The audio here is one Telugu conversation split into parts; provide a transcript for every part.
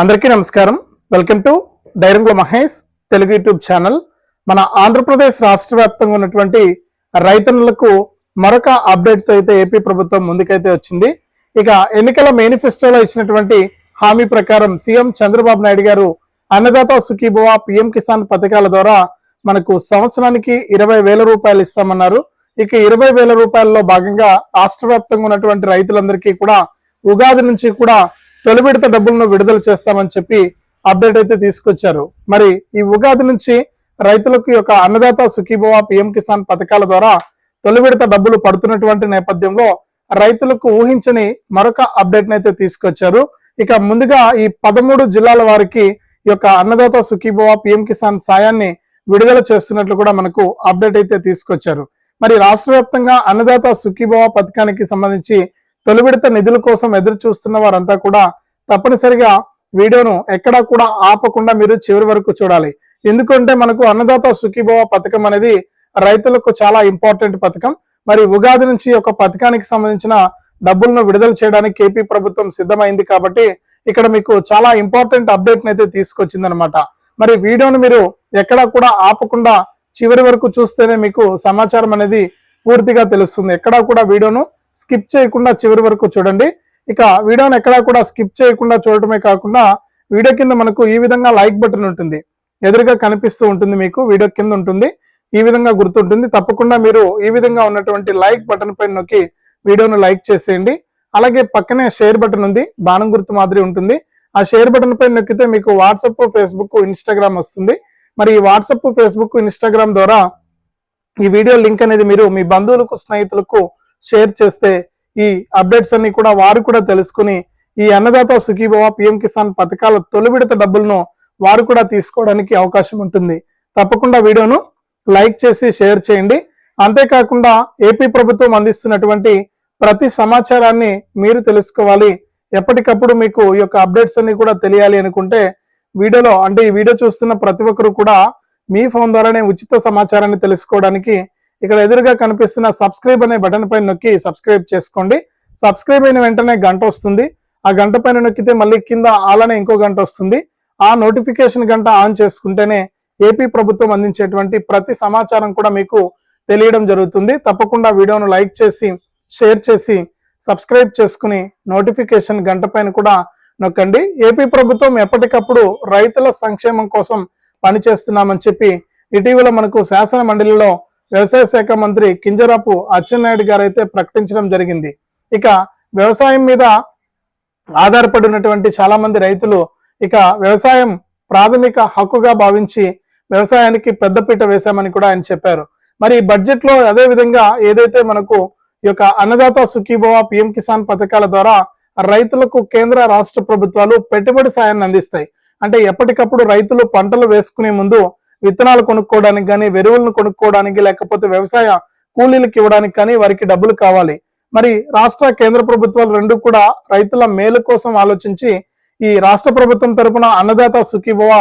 అందరికీ నమస్కారం. వెల్కమ్ టు డైరంగుల మహేష్ తెలుగు యూట్యూబ్ ఛానల్ మన ఆంధ్రప్రదేశ్ రాష్ట్ర వ్యాప్తంగా ఉన్నటువంటి రైతన్నులకు మరొక అప్డేట్తో అయితే ఏపీ ప్రభుత్వం ముందుకైతే వచ్చింది. ఇక ఎన్నికల మేనిఫెస్టోలో ఇచ్చినటువంటి హామీ ప్రకారం సీఎం చంద్రబాబు నాయుడు గారు అన్నదాత సుఖీభవ పిఎం కిసాన్ పథకాల ద్వారా మనకు సంవత్సరానికి ఇరవై వేల రూపాయలు ఇస్తామన్నారు. ఇక ఇరవై వేల రూపాయల్లో భాగంగా రాష్ట్ర వ్యాప్తంగా ఉన్నటువంటి రైతులందరికీ కూడా ఉగాది నుంచి కూడా తొలి విడత డబ్బులను విడుదల చేస్తామని చెప్పి అప్డేట్ అయితే తీసుకొచ్చారు. మరి ఈ ఉగాది నుంచి రైతులకు యొక్క అన్నదాత సుఖీభవ పిఎం కిసాన్ పథకాల ద్వారా తొలి విడత డబ్బులు పడుతున్నటువంటి నేపథ్యంలో రైతులకు ఊహించని మరొక అప్డేట్ అయితే తీసుకొచ్చారు. ఇక ముందుగా ఈ పదమూడు జిల్లాల వారికి ఈ యొక్క అన్నదాత సుఖీభవ పిఎం కిసాన్ సాయాన్ని విడుదల చేస్తున్నట్లు కూడా మనకు అప్డేట్ అయితే తీసుకొచ్చారు. మరి రాష్ట్ర వ్యాప్తంగా అన్నదాత సుఖీభవ పథకానికి సంబంధించి తొలి విడత నిధుల కోసం ఎదురు చూస్తున్న వారంతా కూడా తప్పనిసరిగా వీడియోను ఎక్కడా కూడా ఆపకుండా మీరు చివరి వరకు చూడాలి. ఎందుకంటే మనకు అన్నదాత సుఖీభవ పథకం అనేది రైతులకు చాలా ఇంపార్టెంట్ పథకం. మరి ఉగాది నుంచి ఒక పథకానికి సంబంధించిన డబ్బులను విడుదల చేయడానికి కేపీ ప్రభుత్వం సిద్ధమైంది కాబట్టి ఇక్కడ మీకు చాలా ఇంపార్టెంట్ అప్డేట్ అయితే తీసుకొచ్చిందనమాట మరి వీడియోను మీరు ఎక్కడా కూడా ఆపకుండా చివరి వరకు చూస్తేనే మీకు సమాచారం అనేది పూర్తిగా తెలుస్తుంది. ఎక్కడా కూడా వీడియోను స్కిప్ చేయకుండా చివరి వరకు చూడండి. ఇక వీడియోని ఎక్కడా కూడా స్కిప్ చేయకుండా చూడటమే కాకుండా వీడియో కింద మనకు ఈ విధంగా లైక్ బటన్ ఉంటుంది. ఎదురుగా కనిపిస్తూ ఉంటుంది మీకు వీడియో కింద ఉంటుంది. ఈ విధంగా గుర్తుంటుంది. తప్పకుండా మీరు ఈ విధంగా ఉన్నటువంటి లైక్ బటన్ పైన నొక్కి వీడియోను లైక్ చేసేయండి. అలాగే పక్కనే షేర్ బటన్ ఉంది. బాణం గుర్తు మాదిరి ఉంటుంది. ఆ షేర్ బటన్ పైన నొక్కితే మీకు వాట్సప్ ఫేస్బుక్ ఇన్స్టాగ్రామ్ వస్తుంది. మరి ఈ వాట్సప్ ఫేస్బుక్ ఇన్స్టాగ్రామ్ ద్వారా ఈ వీడియో లింక్ అనేది మీరు మీ బంధువులకు స్నేహితులకు షేర్ చేస్తే ఈ అప్డేట్స్ అన్ని కూడా వారు కూడా తెలుసుకుని ఈ అన్నదాత సుఖీభవ పిఎం కిసాన్ పథకాల తొలి విడత డబ్బులను వారు కూడా తీసుకోవడానికి అవకాశం ఉంటుంది. తప్పకుండా వీడియోను లైక్ చేసి షేర్ చేయండి. అంతేకాకుండా ఏపీ ప్రభుత్వం అందిస్తున్నటువంటి ప్రతి సమాచారాన్ని మీరు తెలుసుకోవాలి. ఎప్పటికప్పుడు మీకు ఈ యొక్క అప్డేట్స్ అన్ని కూడా తెలియాలి అనుకుంటే వీడియోలో అంటే ఈ వీడియో చూస్తున్న ప్రతి ఒక్కరు కూడా మీ ఫోన్ ద్వారానే ఉచిత సమాచారాన్ని తెలుసుకోవడానికి ఇక్కడ ఎదురుగా కనిపిస్తున్న సబ్స్క్రైబ్ అనే బటన్ పైన నొక్కి సబ్స్క్రైబ్ చేసుకోండి. సబ్స్క్రైబ్ అయిన వెంటనే గంట వస్తుంది. ఆ గంట పైన నొక్కితే మళ్ళీ కింద అలానే ఇంకో గంట వస్తుంది. ఆ నోటిఫికేషన్ గంట ఆన్ చేసుకుంటేనే ఏపీ ప్రభుత్వం అందించేటువంటి ప్రతి సమాచారం కూడా మీకు తెలియడం జరుగుతుంది. తప్పకుండా వీడియోను లైక్ చేసి షేర్ చేసి సబ్స్క్రైబ్ చేసుకుని నోటిఫికేషన్ గంట పైన కూడా నొక్కండి. ఏపీ ప్రభుత్వం ఎప్పటికప్పుడు రైతుల సంక్షేమం కోసం పనిచేస్తున్నామని చెప్పి ఇటీవల మనకు శాసన మండలిలో వ్యవసాయ శాఖ మంత్రి కింజరాపు అచ్చెన్నాయుడు గారు అయితే ప్రకటించడం జరిగింది. ఇక వ్యవసాయం మీద ఆధారపడి ఉన్నటువంటి చాలా మంది రైతులు ఇక వ్యవసాయం ప్రాథమిక హక్కుగా భావించి వ్యవసాయానికి పెద్దపీట వేశామని కూడా ఆయన చెప్పారు. మరి ఈ బడ్జెట్లో అదే విధంగా ఏదైతే మనకు ఈ యొక్క అన్నదాత సుఖీభవ పిఎం కిసాన్ పథకాల ద్వారా రైతులకు కేంద్ర రాష్ట్ర ప్రభుత్వాలు పెట్టుబడి సాయాన్ని అందిస్తాయి. అంటే ఎప్పటికప్పుడు రైతులు పంటలు వేసుకునే ముందు విత్తనాలు కొనుక్కోవడానికి కానీ ఎరువులను కొనుక్కోవడానికి లేకపోతే వ్యవసాయ కూలీలకు ఇవ్వడానికి కానీ వారికి డబ్బులు కావాలి. మరి రాష్ట్ర కేంద్ర ప్రభుత్వాలు రెండు కూడా రైతుల మేలు కోసం ఆలోచించి ఈ రాష్ట్ర ప్రభుత్వం తరపున అన్నదాత సుఖీభవ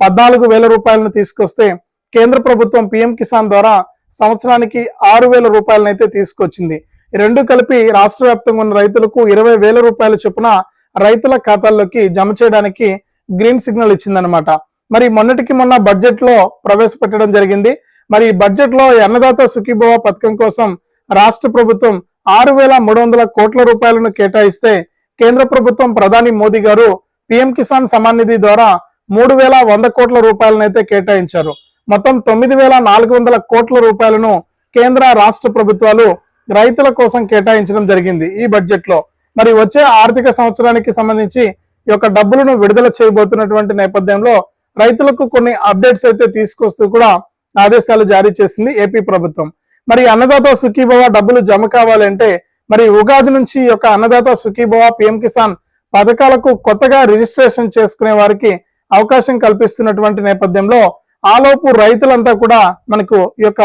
పద్నాలుగు వేల రూపాయలను తీసుకొస్తే కేంద్ర ప్రభుత్వం పిఎం కిసాన్ ద్వారా సంవత్సరానికి ఆరు వేల రూపాయలనైతే తీసుకొచ్చింది. రెండు కలిపి రాష్ట్ర వ్యాప్తంగా ఉన్న రైతులకు ఇరవై వేల రూపాయల చొప్పున రైతుల ఖాతాల్లోకి జమ చేయడానికి గ్రీన్ సిగ్నల్ ఇచ్చిందనమాట మరి మొన్నటికి మొన్న బడ్జెట్లో ప్రవేశపెట్టడం జరిగింది. మరి ఈ బడ్జెట్లో అన్నదాత సుఖీభవ పథకం కోసం రాష్ట్ర ప్రభుత్వం ఆరు వేల మూడు వందల కోట్ల రూపాయలను కేటాయిస్తే కేంద్ర ప్రభుత్వం ప్రధాని మోదీ గారు పిఎం కిసాన్ సమాన్ నిధి ద్వారా మూడు వేల వంద కోట్ల రూపాయలనైతే కేటాయించారు. మొత్తం తొమ్మిది వేల నాలుగు వందల కోట్ల రూపాయలను కేంద్ర రాష్ట్ర ప్రభుత్వాలు రైతుల కోసం కేటాయించడం జరిగింది ఈ బడ్జెట్లో. మరి వచ్చే ఆర్థిక సంవత్సరానికి సంబంధించి ఈ యొక్క డబ్బులను విడుదల చేయబోతున్నటువంటి నేపథ్యంలో రైతులకు కొన్ని అప్డేట్స్ అయితే తీసుకొస్తూ కూడా ఆదేశాలు జారీ చేసింది ఏపీ ప్రభుత్వం. మరి అన్నదాత సుఖీభవ డబ్బులు జమ కావాలంటే మరి ఉగాది నుంచి యొక్క అన్నదాత సుఖీభవ పిఎం కిసాన్ పథకాలకు కొత్తగా రిజిస్ట్రేషన్ చేసుకునే వారికి అవకాశం కల్పిస్తున్నటువంటి నేపథ్యంలో ఆలోపు రైతులంతా కూడా మనకు ఈ యొక్క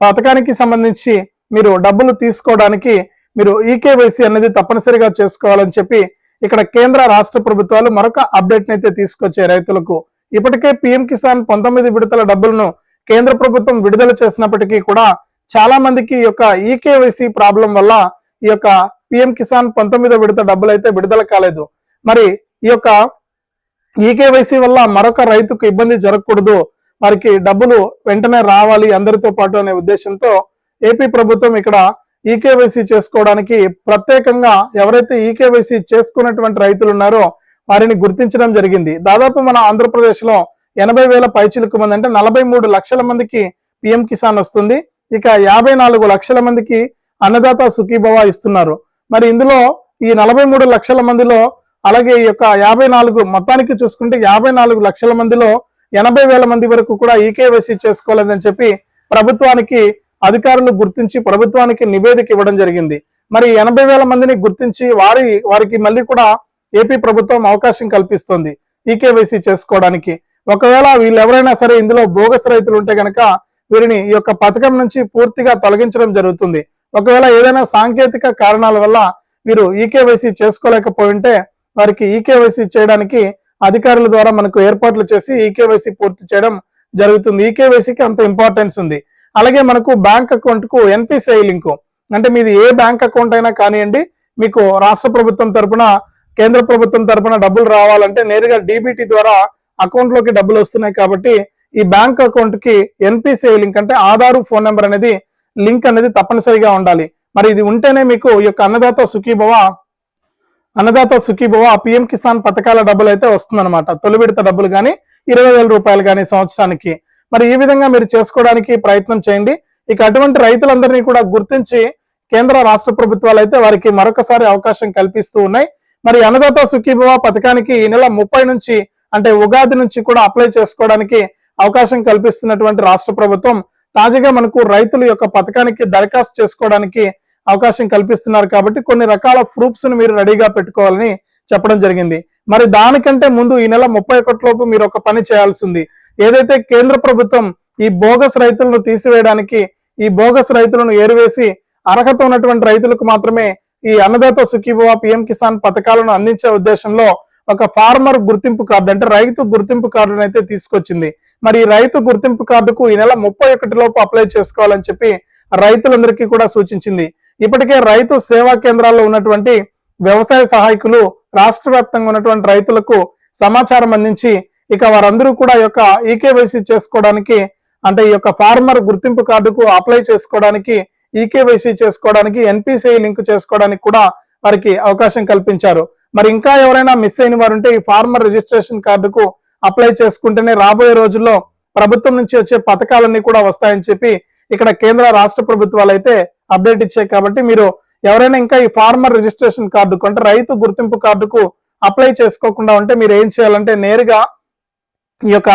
పథకానికి సంబంధించి మీరు డబ్బులు తీసుకోవడానికి మీరు ఈకేవైసీ అనేది తప్పనిసరిగా చేసుకోవాలని చెప్పి ఇక్కడ కేంద్ర రాష్ట్ర ప్రభుత్వాలు మరొక అప్డేట్ అయితే తీసుకొచ్చాయి రైతులకు. ఇప్పటికే పిఎం కిసాన్ పంతొమ్మిది విడతల డబ్బులను కేంద్ర ప్రభుత్వం విడుదల చేసినప్పటికీ కూడా చాలా మందికి ఈ యొక్క ఈకేవైసీ ప్రాబ్లం వల్ల ఈ యొక్క పిఎం కిసాన్ పంతొమ్మిదో విడత డబ్బులు అయితే విడుదల కాలేదు. మరి ఈ యొక్క ఈకేవైసీ వల్ల మరొక రైతుకు ఇబ్బంది జరగకూడదు. వారికి డబ్బులు వెంటనే రావాలి అందరితో పాటు అనే ఉద్దేశంతో ఏపీ ప్రభుత్వం ఇక్కడ ఈకేవైసీ చేసుకోవడానికి ప్రత్యేకంగా ఎవరైతే ఈకేవైసీ చేసుకున్నటువంటి రైతులు ఉన్నారో వారిని గుర్తించడం జరిగింది. దాదాపు మన ఆంధ్రప్రదేశ్లో ఎనభై వేల పైచిలకు మంది అంటే నలభై మూడు లక్షల మందికి పిఎం కిసాన్ వస్తుంది. ఇక యాభై నాలుగు లక్షల మందికి అన్నదాత సుఖీభవ ఇస్తున్నారు. మరి ఇందులో ఈ నలభై మూడు లక్షల మందిలో అలాగే ఈ యొక్క యాభై నాలుగు మొత్తానికి చూసుకుంటే యాభై నాలుగు లక్షల మందిలో ఎనభై వేల మంది వరకు కూడా ఈకేవైసీ చేసుకోలేదని చెప్పి ప్రభుత్వానికి అధికారులు గుర్తించి ప్రభుత్వానికి నివేదిక ఇవ్వడం జరిగింది. మరి ఎనభై వేల మందిని గుర్తించి వారి వారికి మళ్ళీ కూడా ఏపీ ప్రభుత్వం అవకాశం కల్పిస్తుంది ఈకేవైసీ చేసుకోవడానికి. ఒకవేళ వీళ్ళు ఎవరైనా సరే ఇందులో బోగస్ రైతులు ఉంటే గనక వీరిని ఈ యొక్క పథకం నుంచి పూర్తిగా తొలగించడం జరుగుతుంది. ఒకవేళ ఏదైనా సాంకేతిక కారణాల వల్ల వీరు ఈకేవైసీ చేసుకోలేకపోయి ఉంటే వారికి ఈకేవైసీ చేయడానికి అధికారుల ద్వారా మనకు ఏర్పాట్లు చేసి ఈకేవైసీ పూర్తి చేయడం జరుగుతుంది. ఈకేవైసీకి అంత ఇంపార్టెన్స్ ఉంది. అలాగే మనకు బ్యాంక్ అకౌంట్కు ఎన్పిసిఐ లింకు. అంటే మీది ఏ బ్యాంక్ అకౌంట్ అయినా కానివ్వండి మీకు రాష్ట్ర ప్రభుత్వం తరపున కేంద్ర ప్రభుత్వం తరపున డబ్బులు రావాలంటే నేరుగా డీబీటీ ద్వారా అకౌంట్లోకి డబ్బులు వస్తున్నాయి కాబట్టి ఈ బ్యాంక్ అకౌంట్కి ఎన్పిసిఐ లింక్ అంటే ఆధారు ఫోన్ నెంబర్ అనేది లింక్ అనేది తప్పనిసరిగా ఉండాలి. మరి ఇది ఉంటేనే మీకు ఈ యొక్క అన్నదాత సుఖీభవ అన్నదాత సుఖీభవ పిఎం కిసాన్ పథకాల డబ్బులు అయితే వస్తుందన్నమాట. తొలి విడత డబ్బులు కానీ ఇరవై వేల రూపాయలు కానీ సంవత్సరానికి. మరి ఈ విధంగా మీరు చేసుకోవడానికి ప్రయత్నం చేయండి. ఇక అటువంటి రైతులందరినీ కూడా గుర్తించి కేంద్ర రాష్ట్ర ప్రభుత్వాలు అయితే వారికి మరొకసారి అవకాశం కల్పిస్తూ ఉన్నాయి. మరి అన్నదాత సుఖీభవ పథకానికి ఈ నెల ముప్పై నుంచి అంటే ఉగాది నుంచి కూడా అప్లై చేసుకోవడానికి అవకాశం కల్పిస్తున్నటువంటి రాష్ట్ర ప్రభుత్వం తాజాగా మనకు రైతుల యొక్క పథకానికి దరఖాస్తు చేసుకోవడానికి అవకాశం కల్పిస్తున్నారు కాబట్టి కొన్ని రకాల ప్రూఫ్స్ను మీరు రెడీగా పెట్టుకోవాలని చెప్పడం జరిగింది. మరి దానికంటే ముందు ఈ నెల ముప్పై ఒకటి లోపు మీరు ఒక పని చేయాల్సింది ఏదైతే కేంద్ర ప్రభుత్వం ఈ బోగస్ రైతులను తీసివేయడానికి ఈ బోగస్ రైతులను ఏరివేసి అర్హత ఉన్నటువంటి రైతులకు మాత్రమే ఈ అన్నదాత సుఖీభవ పిఎం కిసాన్ పథకాలను అందించే ఉద్దేశంలో ఒక ఫార్మర్ గుర్తింపు కార్డు అంటే రైతు గుర్తింపు కార్డును అయితే తీసుకొచ్చింది. మరి రైతు గుర్తింపు కార్డుకు ఈ నెల ముప్పై ఒకటి లోపు అప్లై చేసుకోవాలని చెప్పి రైతులందరికీ కూడా సూచించింది. ఇప్పటికే రైతు సేవా కేంద్రాల్లో ఉన్నటువంటి వ్యవసాయ సహాయకులు రాష్ట్ర వ్యాప్తంగా ఉన్నటువంటి రైతులకు సమాచారం అందించి ఇక వారందరూ కూడా ఈ యొక్క ఈకేవైసీ చేసుకోవడానికి అంటే ఈ యొక్క ఫార్మర్ గుర్తింపు కార్డుకు అప్లై చేసుకోవడానికి ఈకేవైసీ చేసుకోవడానికి ఎన్పిసిఐ లింక్ చేసుకోవడానికి కూడా వారికి అవకాశం కల్పించారు. మరి ఇంకా ఎవరైనా మిస్ అయిన వారు ఉంటే ఈ ఫార్మర్ రిజిస్ట్రేషన్ కార్డుకు అప్లై చేసుకుంటేనే రాబోయే రోజుల్లో ప్రభుత్వం నుంచి వచ్చే పథకాలన్నీ కూడా వస్తాయని చెప్పి ఇక్కడ కేంద్ర రాష్ట్ర ప్రభుత్వాలు అయితే అప్డేట్ ఇచ్చాయి కాబట్టి మీరు ఎవరైనా ఇంకా ఈ ఫార్మర్ రిజిస్ట్రేషన్ కార్డుకు అంటే రైతు గుర్తింపు కార్డుకు అప్లై చేసుకోకుండా ఉంటే మీరు ఏం చేయాలంటే నేరుగా ఈ యొక్క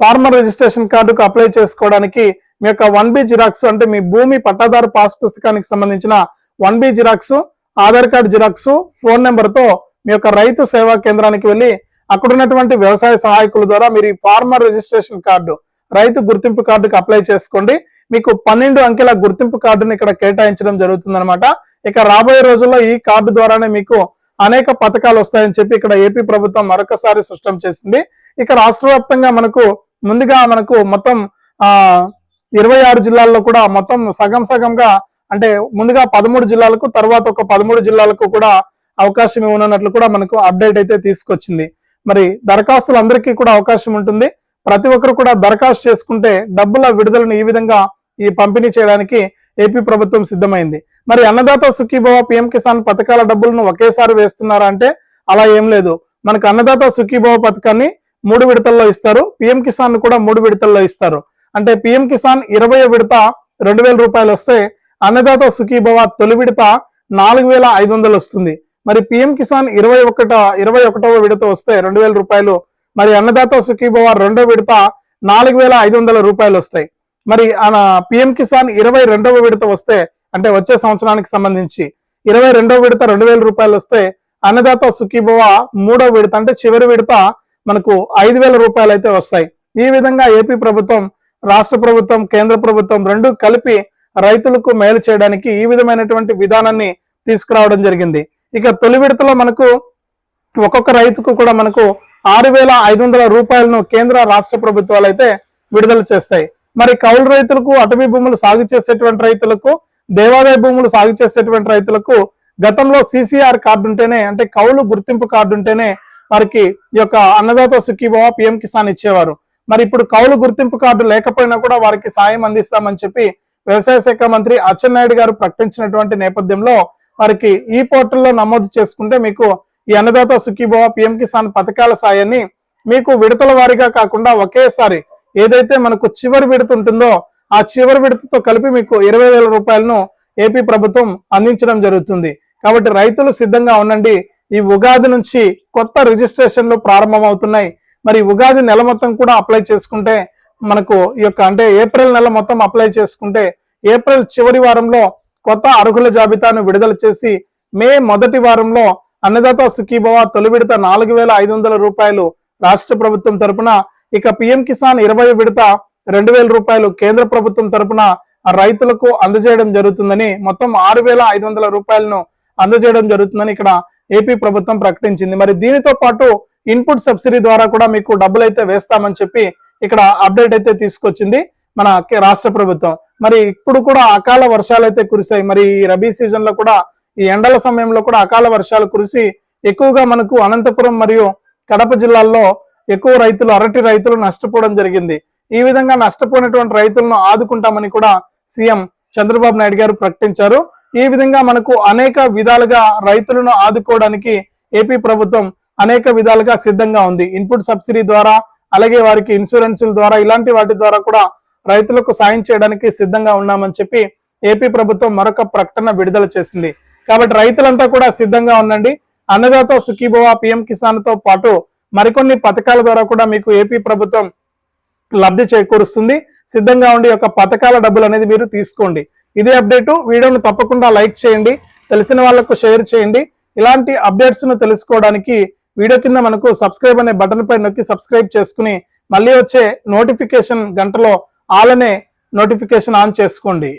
ఫార్మర్ రిజిస్ట్రేషన్ కార్డుకు అప్లై చేసుకోవడానికి మీ యొక్క వన్ బి జిరాక్స్ అంటే మీ భూమి పట్టాదారు పాస్ పుస్తకానికి సంబంధించిన one B xerox Aadhaar card xerox phone నెంబర్తో మీ యొక్క రైతు సేవా కేంద్రానికి వెళ్ళి అక్కడ ఉన్నటువంటి వ్యవసాయ సహాయకుల ద్వారా మీరు ఈ ఫార్మర్ రిజిస్ట్రేషన్ కార్డు రైతు గుర్తింపు కార్డుకు అప్లై చేసుకోండి. మీకు పన్నెండు అంకెల గుర్తింపు కార్డుని ఇక్కడ కేటాయించడం జరుగుతుందన్నమాట. ఇక రాబోయే రోజుల్లో ఈ కార్డు ద్వారానే మీకు అనేక పథకాలు వస్తాయని చెప్పి ఇక్కడ ఏపీ ప్రభుత్వం మరొకసారి స్పష్టం చేసింది. ఇక రాష్ట్ర వ్యాప్తంగా మనకు ముందుగా మనకు మొత్తం ఆ ఇరవై ఆరు జిల్లాల్లో కూడా మొత్తం సగం సగంగా అంటే ముందుగా పదమూడు జిల్లాలకు తర్వాత ఒక పదమూడు జిల్లాలకు కూడా అవకాశం ఇవ్వనున్నట్లు కూడా మనకు అప్డేట్ అయితే తీసుకొచ్చింది. మరి దరఖాస్తులు అందరికీ కూడా అవకాశం ఉంటుంది. ప్రతి ఒక్కరు కూడా దరఖాస్తు చేసుకుంటే డబ్బుల విడుదలను ఈ విధంగా ఈ పంపిణీ చేయడానికి ఏపీ ప్రభుత్వం సిద్ధమైంది. మరి అన్నదాత సుఖీభవ పిఎం కిసాన్ పథకాల డబ్బులను ఒకేసారి వేస్తున్నారా అంటే అలా ఏం లేదు. మనకు అన్నదాత సుఖీభవ పథకాన్ని మూడు విడతల్లో ఇస్తారు. పిఎం కిసాన్ కూడా మూడు విడతల్లో ఇస్తారు. అంటే పిఎం కిసాన్ ఇరవై విడత రెండు వేల రూపాయలు వస్తే అన్నదాత సుఖీభవ తొలి విడత నాలుగు వేల ఐదు వందలు వస్తుంది. మరి పిఎం కిసాన్ ఇరవై ఒకట ఇరవై ఒకటవ విడత వస్తే రెండు వేల రూపాయలు మరి అన్నదాత సుఖీభవ రెండో విడత నాలుగు వేల ఐదు వందల రూపాయలు వస్తాయి. మరి పిఎం కిసాన్ ఇరవై రెండవ విడత వస్తే అంటే వచ్చే సంవత్సరానికి సంబంధించి ఇరవై రెండవ విడత రెండు వేల రూపాయలు వస్తే అన్నదాత సుఖీభవ మూడో విడత అంటే చివరి విడత మనకు ఐదు వేల రూపాయలు అయితే వస్తాయి. ఈ విధంగా ఏపీ ప్రభుత్వం రాష్ట్ర ప్రభుత్వం కేంద్ర ప్రభుత్వం రెండు కలిపి రైతులకు మేలు చేయడానికి ఈ విధమైనటువంటి విధానాన్ని తీసుకురావడం జరిగింది. ఇక తొలి విడతలో మనకు ఒక్కొక్క రైతుకు కూడా మనకు ఆరు వేల ఐదు వందల రూపాయలను కేంద్ర రాష్ట్ర ప్రభుత్వాలు అయితే విడుదల చేస్తాయి. మరి కౌలు రైతులకు అటవీ భూములు సాగు చేసేటువంటి రైతులకు దేవాదాయ భూములు సాగు చేసేటువంటి రైతులకు గతంలో సిసిఆర్ కార్డు ఉంటేనే అంటే కౌలు గుర్తింపు కార్డు ఉంటేనే వారికి ఈ యొక్క అన్నదాత సుఖీభావ పిఎం కిసాన్ ఇచ్చేవారు. మరి ఇప్పుడు కౌలు గుర్తింపు కార్డు లేకపోయినా కూడా వారికి సాయం అందిస్తామని చెప్పి వ్యవసాయ శాఖ మంత్రి అచ్చెన్నాయుడు గారు ప్రకటించినటువంటి నేపథ్యంలో వారికి ఈ పోర్టల్లో నమోదు చేసుకుంటే మీకు ఈ అన్నదాత సుఖీభవ పిఎం కిసాన్ పథకాల సాయాన్ని మీకు విడతల వారీగా కాకుండా ఒకేసారి ఏదైతే మనకు చివరి విడత ఉంటుందో ఆ చివరి విడతతో కలిపి మీకు ఇరవై వేల రూపాయలను ఏపీ ప్రభుత్వం అందించడం జరుగుతుంది. కాబట్టి రైతులు సిద్ధంగా ఉండండి. ఈ ఉగాది నుంచి కొత్త రిజిస్ట్రేషన్లు ప్రారంభమవుతున్నాయి. మరి ఉగాది నెల మొత్తం కూడా అప్లై చేసుకుంటే మనకు ఈ యొక్క అంటే ఏప్రిల్ నెల మొత్తం అప్లై చేసుకుంటే ఏప్రిల్ చివరి వారంలో కొత్త అర్హుల జాబితాను విడుదల చేసి మే మొదటి వారంలో అన్నదాత సుఖీభవ తొలి విడత నాలుగు వేల ఐదు వందల రూపాయలు రాష్ట్ర ప్రభుత్వం తరపున ఇక పిఎం కిసాన్ ఇరవై విడత రెండు వేల రూపాయలు కేంద్ర ప్రభుత్వం తరపున రైతులకు అందజేయడం జరుగుతుందని మొత్తం ఆరు వేల ఐదు వందల రూపాయలను అందజేయడం జరుగుతుందని ఇక్కడ ఏపీ ప్రభుత్వం ప్రకటించింది. మరి దీనితో పాటు ఇన్పుట్ సబ్సిడీ ద్వారా కూడా మీకు డబ్బులు అయితే వేస్తామని చెప్పి ఇక్కడ అప్డేట్ అయితే తీసుకొచ్చింది మన రాష్ట్ర ప్రభుత్వం. మరి ఇప్పుడు కూడా అకాల వర్షాలు అయితే కురిశాయి. మరి ఈ రబీ సీజన్లో కూడా ఈ ఎండల సమయంలో కూడా అకాల వర్షాలు కురిసి ఎక్కువగా మనకు అనంతపురం మరియు కడప జిల్లాల్లో ఎక్కువ రైతులు అరటి రైతులు నష్టపోవడం జరిగింది. ఈ విధంగా నష్టపోయినటువంటి రైతులను ఆదుకుంటామని కూడా సీఎం చంద్రబాబు నాయుడు గారు ప్రకటించారు. ఈ విధంగా మనకు అనేక విధాలుగా రైతులను ఆదుకోవడానికి ఏపీ ప్రభుత్వం అనేక విధాలుగా సిద్ధంగా ఉంది. ఇన్పుట్ సబ్సిడీ ద్వారా అలాగే వారికి ఇన్సూరెన్సుల ద్వారా ఇలాంటి వాటి ద్వారా కూడా రైతులకు సాయం చేయడానికి సిద్ధంగా ఉన్నామని చెప్పి ఏపీ ప్రభుత్వం మరొక ప్రకటన విడుదల చేసింది. కాబట్టి రైతులంతా కూడా సిద్ధంగా ఉండండి. అన్నదాత సుఖీభవ పిఎం కిసాన్తో పాటు మరికొన్ని పథకాల ద్వారా కూడా మీకు ఏపీ ప్రభుత్వం లబ్ధి చేకూరుస్తుంది. సిద్ధంగా ఉండి యొక్క పథకాల డబ్బులు అనేది మీరు తీసుకోండి. ఇదే అప్డేట్. వీడియోను తప్పకుండా లైక్ చేయండి. తెలిసిన వాళ్ళకు షేర్ చేయండి. ఇలాంటి అప్డేట్స్ను తెలుసుకోవడానికి వీడియో కింద మనకు సబ్స్క్రైబ్ అనే బటన్ పై నొక్కి సబ్స్క్రైబ్ చేసుకుని మళ్ళీ వచ్చే నోటిఫికేషన్ గంటలో ఆల్ అనే నోటిఫికేషన్ ఆన్ చేసుకోండి.